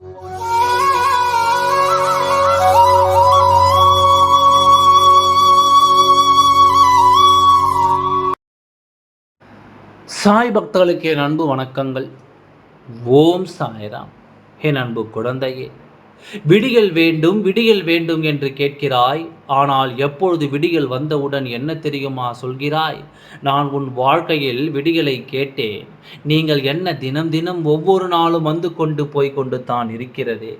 சாய் பக்தர்களுக்கு என் அன்பு வணக்கங்கள். ஓம் சாய்ராம். என் அன்பு குழந்தையே விடியல் வேண்டும் விடியல் வேண்டும் என்று கேட்கிறாய். ஆனால் எப்பொழுது விடியல் வந்தவுடன் என்ன தெரியுமா சொல்கிறாய்? நான் உன் வாழ்க்கையில் விடியலை கேட்டேன். நீங்கள் என்ன தினம் தினம் ஒவ்வொரு நாளும் வந்து கொண்டு போய் கொண்டு தான் இருக்கிறது.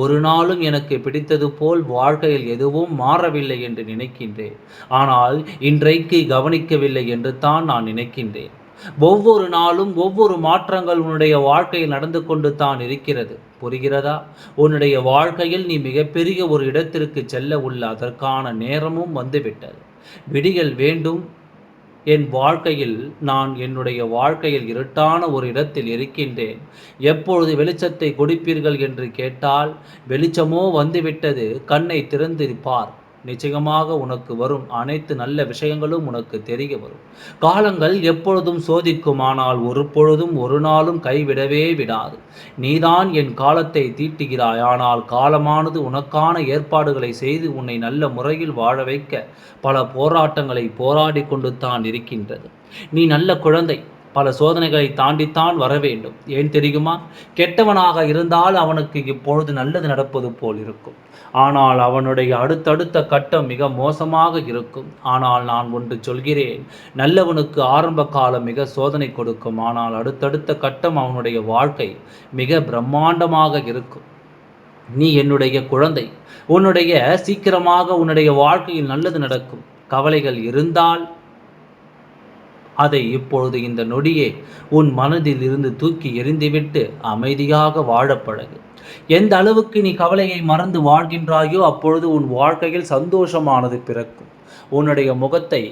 ஒரு நாளும் எனக்கு பிடித்தது போல் வாழ்க்கையில் எதுவும் மாறவில்லை என்று நினைக்கின்றேன். ஆனால் இன்றைக்கு கவனிக்கவில்லை என்று தான் நான் நினைக்கின்றேன். ஒவ்வொரு நாளும் ஒவ்வொரு மாற்றங்கள் உன்னுடைய வாழ்க்கையில் நடந்து கொண்டு தான் இருக்கிறது. புரிகிறதா? உன்னுடைய வாழ்க்கையில் நீ மிகப்பெரிய ஒரு இடத்திற்கு செல்ல உள்ள அதற்கான நேரமும் வந்துவிட்டது. விடிகள் வேண்டும். என் வாழ்க்கையில் நான் என்னுடைய வாழ்க்கையில் இருட்டான ஒரு இடத்தில் இருக்கின்றேன். எப்பொழுது வெளிச்சத்தை கொடுப்பீர்கள் என்று கேட்டால் வெளிச்சமோ வந்துவிட்டது கண்ணை திறந்து பார் நிச்சயமாக உனக்கு வரும் அனைத்து நல்ல விஷயங்களும் உனக்கு தெரிய வரும். காலங்கள் எப்பொழுதும் சோதிக்குமானால் ஒரு பொழுதும் ஒரு நாளும் கைவிடவே விடாது. நீதான் என் காலத்தை தீட்டுகிறாய். ஆனால் காலமானது உனக்கான ஏற்பாடுகளை செய்து உன்னை நல்ல முறையில் வாழ வைக்க பல போராட்டங்களை போராடி கொண்டு தான் இருக்கின்றது. நீ நல்ல குழந்தை. பல சோதனைகளை தாண்டித்தான் வர வேண்டும். ஏன் தெரியுமா? கெட்டவனாக இருந்தால் அவனுக்கு இப்பொழுது நல்லது நடப்பது போல் இருக்கும். ஆனால் அவனுடைய அடுத்தடுத்த கட்டம் மிக மோசமாக இருக்கும். ஆனால் நான் ஒன்று சொல்கிறேன் நல்லவனுக்கு ஆரம்ப காலம் மிக சோதனை கொடுக்கும். ஆனால் அடுத்தடுத்த கட்டம் அவனுடைய வாழ்க்கை மிக பிரம்மாண்டமாக இருக்கும். நீ என்னுடைய குழந்தை உன்னுடைய சீக்கிரமாக உன்னுடைய வாழ்க்கையில் நல்லது நடக்கும். கவலைகள் இருந்தால் அதை இப்பொழுது இந்த நொடியே உன் மனதில் இருந்து தூக்கி எறிந்துவிட்டு அமைதியாக வாழப்பழகு எந்த அளவுக்கு நீ கவலையை மறந்து வாழ்கின்றாயோ அப்பொழுது உன் வாழ்க்கையில் சந்தோஷமானது பிறக்கும். உன்னுடைய முகத்தை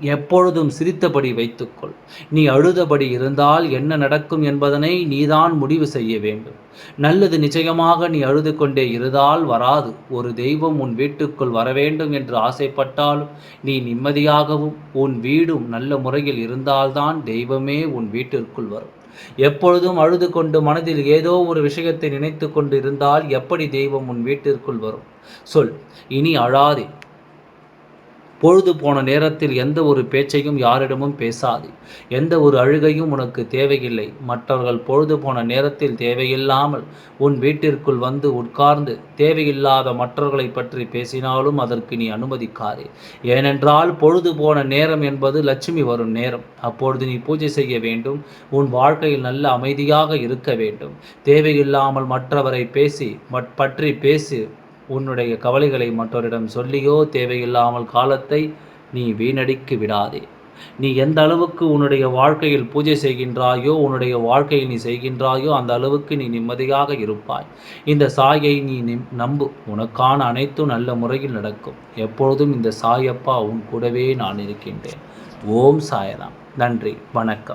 எப்பொழுதும் சிரித்தபடி வைத்துக்கொள். நீ அழுதபடி இருந்தால் என்ன நடக்கும் என்பதனை நீதான் முடிவு செய்ய வேண்டும். நல்லது நிச்சயமாக நீ அழுது கொண்டே இருந்தால் வராது. ஒரு தெய்வம் உன் வீட்டுக்குள் வரவேண்டும் என்று ஆசைப்பட்டாலும் நீ நிம்மதியாகவும் உன் வீடும் நல்ல முறையில் இருந்தால்தான் தெய்வமே உன் வீட்டிற்குள் வரும். எப்பொழுதும் அழுது கொண்டு மனதில் ஏதோ ஒரு விஷயத்தை நினைத்து கொண்டு இருந்தால் எப்படி தெய்வம் உன் வீட்டிற்குள் வரும்? சொல். இனி அழாதே. பொழுது போன நேரத்தில் எந்த ஒரு பேச்சையும் யாரிடமும் பேசாது. எந்த ஒரு அழுகையும் உனக்கு தேவையில்லை. மற்றவர்கள் பொழுது போன நேரத்தில் தேவையில்லாமல் உன் வீட்டிற்குள் வந்து உட்கார்ந்து தேவையில்லாத மற்றவர்களை பற்றி பேசினாலும் அதற்கு நீ அனுமதிக்காதே. ஏனென்றால் பொழுது போன நேரம் என்பது லட்சுமி வரும் நேரம். அப்பொழுது நீ பூஜை செய்ய வேண்டும். உன் வாழ்க்கையில் நல்ல அமைதியாக இருக்க வேண்டும். தேவையில்லாமல் மற்றவரை பேசி பற்றி பேசி உன்னுடைய கவலைகளை மற்றவரிடம் சொல்லியோ தேவையில்லாமல் காலத்தை நீ வீணடிக்கு விடாதே. நீ எந்த அளவுக்கு உன்னுடைய வாழ்க்கையில் பூஜை செய்கின்றாயோ உன்னுடைய வாழ்க்கையில் நீ செய்கின்றாயோ அந்த அளவுக்கு நீ நிம்மதியாக இருப்பாய். இந்த சாயை நீ நம்பு. உனக்கான அனைத்தும் நல்ல முறையில் நடக்கும். எப்பொழுதும் இந்த சாயப்பா உன் கூடவே நான் இருக்கின்றேன். ஓம் சாயராம். நன்றி. வணக்கம்.